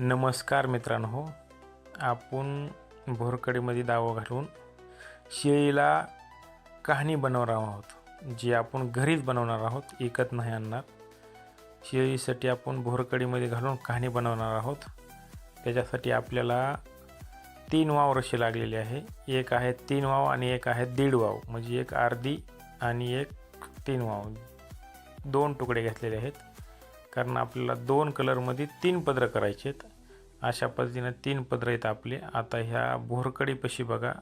नमस्कार मित्रांनो आपण भोरकडीमध्ये दावा घालून शेळीला कहाणी बनवणार आहोत जी आपण घरीच बनवणार आहोत एकत नाही आणणार. शेळीसाठी आपण भोरकडीमध्ये घालून कहाणी बनवणार आहोत. त्याच्यासाठी आपल्याला तीन वाव रशी लागलेली आहे. एक आहे तीन वाव आणि एक आहे दीड वाव म्हणजे एक अर्धी आणि एक तीन वाव. दोन तुकडे घेतलेले आहेत. कारण आपल्याला दोन कलरमध्ये तीन पदरं करायचे आहेत. अशा पद्धतीनं तीन पदरं आहेत आपले. आता ह्या भोरकडीपाशी बघा.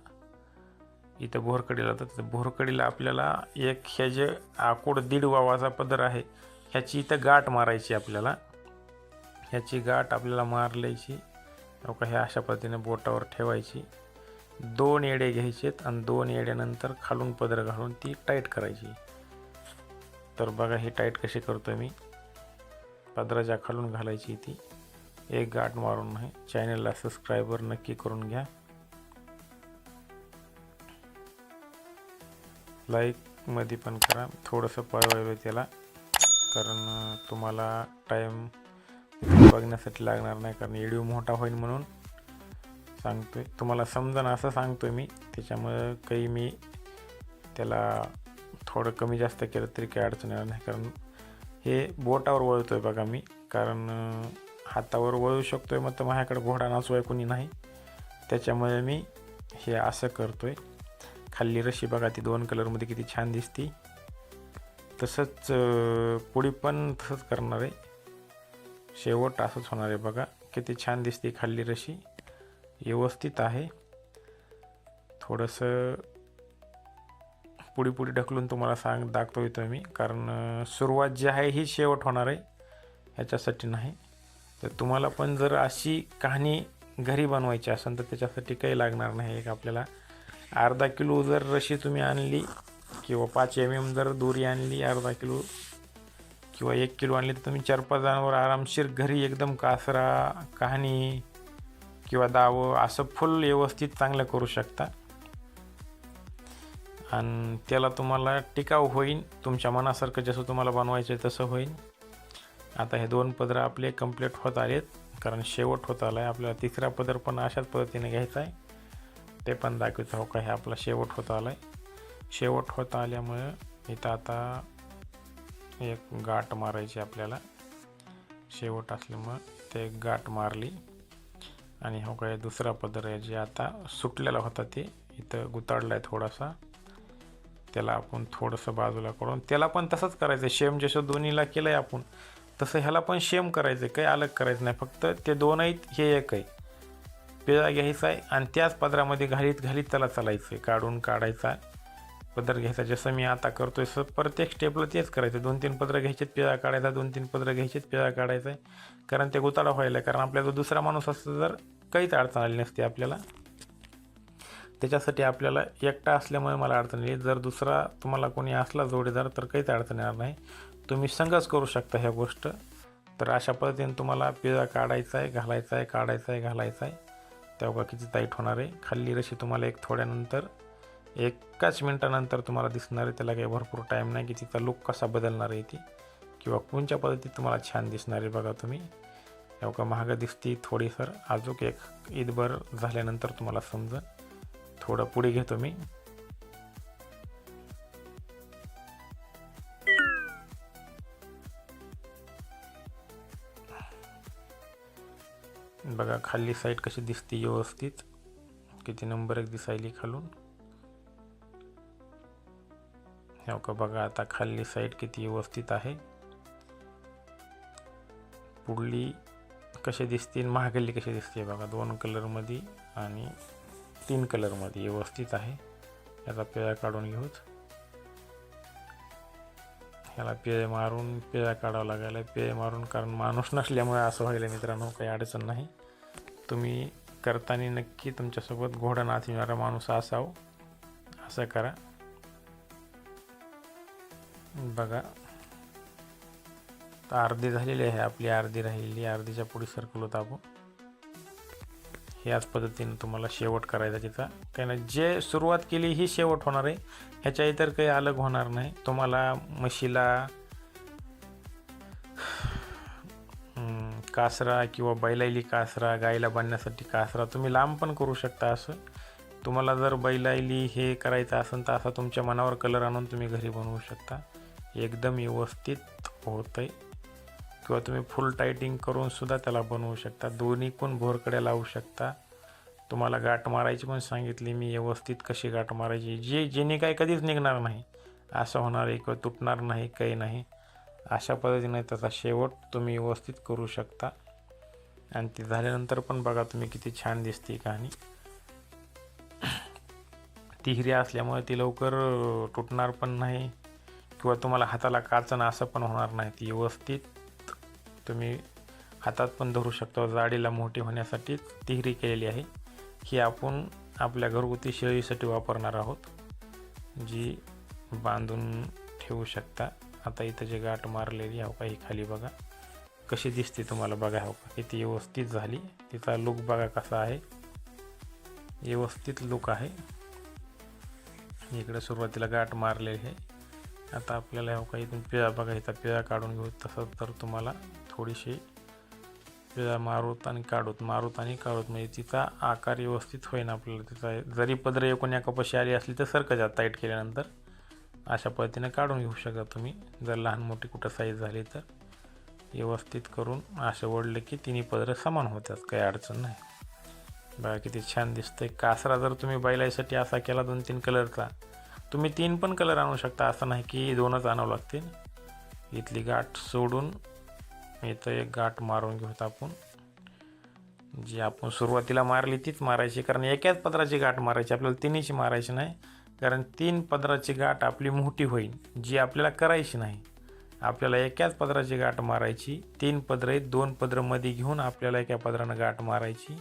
इथं भोरकडीला तर भोरकडीला आपल्याला एक ह्या जे आकोड दीड वावाचा पदर आहे ह्याची इथं गाठ मारायची आपल्याला. ह्याची गाठ आपल्याला मारल्याची का ह्या अशा पद्धतीने बोटावर ठेवायची. दोन येडे घ्यायचेत आणि दोन येड्यानंतर खालून पदर घालून ती टाईट करायची. तर बघा ही टाईट कशी करतो मी. पदराच्या खालून घालायची ती. एक गाठ मारून नाही चॅनलला सबस्क्रायबर नक्की करून घ्या. लाईकमध्ये पण करा. थोडंसं पळवायला त्याला. कारण तुम्हाला टाईम बघण्यासाठी लागणार नाही. कारण व्हिडिओ मोठा होईल म्हणून सांगतोय. तुम्हाला समजणं असं सांगतोय मी. त्याच्यामुळं काही मी त्याला थोडं कमी जास्त केलं तरी काही अडचण येणार नाही. कारण हे बोटावर वळतोय बघा मी कारण हातावर वळू शकतोय मग तर माझ्याकडे घोडा नाचवाय कोणी नाही. त्याच्यामुळे मी हे असं करतोय. खाल्ली रशी बघा ती दोन कलरमध्ये किती छान दिसती. तसंच पुढी पण तसंच करणार आहे. शेवट असंच होणार आहे बघा. किती छान दिसते खाल्ली रशी. व्यवस्थित आहे. थोडंसं पुढी पुढे ढकलून तुम्हाला सांग दाखतो येतो मी. कारण सुरुवात जी आहे ही शेवट होणार आहे. ह्याच्यासाठी नाही. तर तुम्हाला पण जर अशी कहाणी घरी बनवायची असेल तर त्याच्यासाठी काही लागणार नाही एक आपल्याला. अर्धा किलो जर रशी तुम्ही आणली किंवा पाच एम एम जर दोरी आणली अर्धा किलो किंवा एक किलो आणली तर तुम्ही चार पाच जणांवर आरामशीर घरी एकदम कासरा कहाणी किंवा दावं असं फुल व्यवस्थित चांगलं करू शकता. आणि त्याला तुम्हाला टिकाऊ होईल तुमच्या मनासारखं जसं तुम्हाला बनवायचं आहे तसं होईल आता हे दोन पदरं आपले कंप्लीट होत आलेत कारण शेवट होत आला आहे आपल्याला तिसरा पदर पण अशाच पद्धतीने घ्यायचा आहे. ते पण दाखवतो हो का हे आपला शेवट होत आला आहे शेवट होत आल्यामुळं इथं आता एक गाठ मारायची आपल्याला. शेवट असल्यामुळं ते एक गाठ मारली. आणि हो काय दुसरा पदर आहे जे आता सुटलेला होता ते. इथं गुताडला आहे थोडासा. त्याला आपण थोडंसं बाजूला करून त्याला पण तसंच करायचं. शेम जसं दोन्हीला केलं आहे आपण तसं ह्याला पण शेम करायचं आहे काही अलग करायचं नाही. फक्त ते दोन आहेत हे एक आहे पिळा घ्यायचा आहे आणि त्याच पदरामध्ये घालीत घालीत त्याला चालायचं आहे. काढून काढायचा पदर घ्यायचा. जसं मी आता करतो आहे प्रत्येक स्टेपला तेच करायचं. दोन तीन पदरं घ्यायचेत पिळा काढायचा. दोन तीन पदरं घ्यायचेत पिळा काढायचा आहे. कारण ते गुताडा व्हायला कारण आपल्याला दुसरा माणूस असतो तर काहीच अडचण आली नसते आपल्याला. त्याच्यासाठी आपल्याला एकटा असल्यामुळे मला अडचण येईल जर दुसरा तुम्हाला कोणी असला जोडीदार तर काहीच अडचण येणार नाही. तुम्ही संघच करू शकता ह्या गोष्ट. तर अशा पद्धतीने तुम्हाला पिळा काढायचा आहे घालायचा आहे काढायचा आहे घालायचा आहे. तेव्हा किती टाईट होणार आहे. खाल्ली रशी तुम्हाला एक थोड्यानंतर एकाच मिनटानंतर तुम्हाला दिसणार आहे. त्याला काही भरपूर टाईम नाही की तिचा लुक कसा बदलणार आहे ती. किंवा कोणत्या पद्धतीत तुम्हाला छान दिसणार आहे बघा तुम्ही. एवढं महाग दिसती थोडीसर अजून एक ईदभर झाल्यानंतर तुम्हाला समजेल थोडं पुढे घेतो मी. बघा खाली साईड कशी दिसते व्यवस्थित. किती नंबर एक दिसायली खालून. हो का बघा आता खाली साईड किती व्यवस्थित आहे. पुढली कशी दिसते महागल्ली कशी दिसते बघा दोन कलरमध्ये आणि तीन कलरमध्ये व्यवस्थित आहे. याचा पेया काढून घेऊच. ह्याला पेय मारून पेया काढावं लागायला. पेय मारून कारण माणूस नसल्यामुळे असं व्हायला मित्रांनो काही अडचण नाही. तुम्ही करताना नक्की तुमच्यासोबत घोडा येणारा माणूस असावं. असं करा. बघा. तर अर्धी झालेली आहे आपली. अर्धी राहिलेली अर्धीच्या पुढे सर्कल होता आपण. याच पद्धतीने तुम्हाला शेवट करायचा तिचा कारण जे सुरुवात केली ही शेवट होणार आहे. ह्याच्या इतर काही अलग होणार नाही. तुम्हाला म्हशीला कासरा किंवा बैलायली कासरा गाईला बांधण्यासाठी कासरा तुम्ही लांब पण करू शकता असं. तुम्हाला जर बैलायली हे करायचं असेल तर असा तुमच्या मनावर कलर आणून तुम्ही घरी बनवू शकता. एकदम व्यवस्थित होतं आहे किंवा तुम्ही फुल टायटिंग करून सुद्धा त्याला बनवू शकता. दोन्ही पण भोरकड्या लावू शकता. तुम्हाला गाठ मारायची पण सांगितली मी व्यवस्थित कशी गाठ मारायची. जे जेणे काय कधीच निघणार नाही. असं होणार आहे किंवा तुटणार नाही काही नाही. अशा पद्धतीने त्याचा शेवट तुम्ही व्यवस्थित करू शकता. आणि ते झाल्यानंतर पण बघा तुम्ही किती छान दिसते कहाणी. ती हिरी असल्यामुळे ती लवकर तुटणार पण नाही. किंवा तुम्हाला हाताला काचन असं पण होणार नाही. ती व्यवस्थित तुम्ही हातात पण धरू शकता. जाडीला मोठी होण्यासाठी तिहरी केलेली आहे. ही आपण आपल्या घरगुती शेळीसाठी वापरणार आहोत जी बांधून ठेवू शकता. आता इथं जे गाठ मारलेली हो का ही खाली बघा. कशी दिसते तुम्हाला बघा हो का? किती व्यवस्थित झाली. तिचा लुक बघा कसा आहे. व्यवस्थित लुक आहे. इकडे सुरुवातीला गाठ मारलेली आहे. आता आपल्याला हो का इथून पिळा बघा इथं पिळा काढून घेऊ. तसं तर तुम्हाला थोडीशी पिळा मारूत आणि काढूत मारूत आणि काढूत. म्हणजे तिचा आकार व्यवस्थित होईन आपल्याला. तिचा जरी पदर एकूण या कपाशी आली असली तर सरकं जात टाईट केल्यानंतर. अशा पद्धतीने काढून घेऊ शकता तुम्ही. जर लहान मोठी कुठं साईज झाली तर. व्यवस्थित करून असे ओढले की तिन्ही पदरं समान होतात काही अडचण नाही. बघा किती छान दिसतंय. कासरा जर तुम्ही बैलासाठी असा केला दोन तीन कलरचा तुम्ही तीन पण कलर आणू शकता. असं नाही की दोनच आणावं लागतील. इथली गाठ सोडून इथं एक गाठ मारून घेऊत आपण. जी आपण सुरुवातीला मारली तीच मारायची. कारण एकाच पदराची गाठ मारायची आपल्याला तिन्हीची मारायची नाही. कारण तीन पदराची गाठ आपली मोठी होईल जी आपल्याला करायची नाही. आपल्याला एकाच पदराची गाठ मारायची. तीन पदरे दोन पदरमध्ये घेऊन आपल्याला एका पदरानं गाठ मारायची.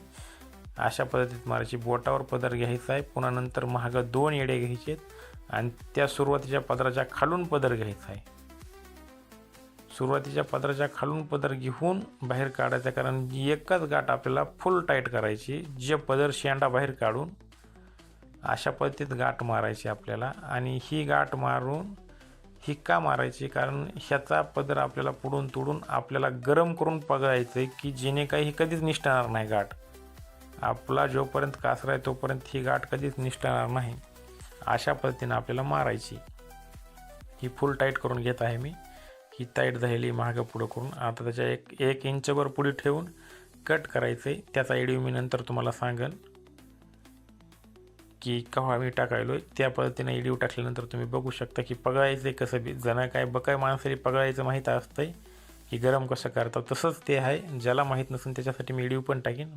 अशा पद्धतीत मारायची. बोटावर पदर घ्यायचा आहे पुन्हा नंतर महागं दोन येडे घ्यायचे आहेत आणि त्या सुरुवातीच्या पदराच्या खालून पदर घ्यायचा आहे. सुरुवातीच्या पदराच्या खालून पदर घेऊन बाहेर काढायचा कारण एकच गाठ आपल्याला फुल टाईट करायची जे पदर शेंडा बाहेर काढून अशा पद्धतीत गाठ मारायची आपल्याला. आणि ही गाठ मारून ही का मारायची कारण ह्याचा पदर आपल्याला पुढून तुडून आपल्याला गरम करून पगळायचं आहे की जेणे काही कधीच निष्ठणार नाही गाठ. आपला जोपर्यंत कासरा आहे तोपर्यंत ही गाठ कधीच निष्ठणार नाही. अशा पद्धतीनं आपल्याला मारायची. ही फुल टाईट करून घेत आहे मी. ही टाईट झालेली मागं पुढं करून. आता त्याच्या एक एक इंचवर पुढे ठेवून कट करायचं आहे त्याचा व्हिडिओ मी नंतर तुम्हाला सांगेन की केव्हा मी टाकायलो त्या पद्धतीने व्हिडिओ टाकल्यानंतर तुम्ही बघू शकता की पगळायचं कसं बी. जणं काय बकाय माणसाला पगळायचं माहीत असतंय की गरम कसं करतात तसंच ते आहे. ज्याला माहीत नसून त्याच्यासाठी मी व्हिडिओ पण टाकीन.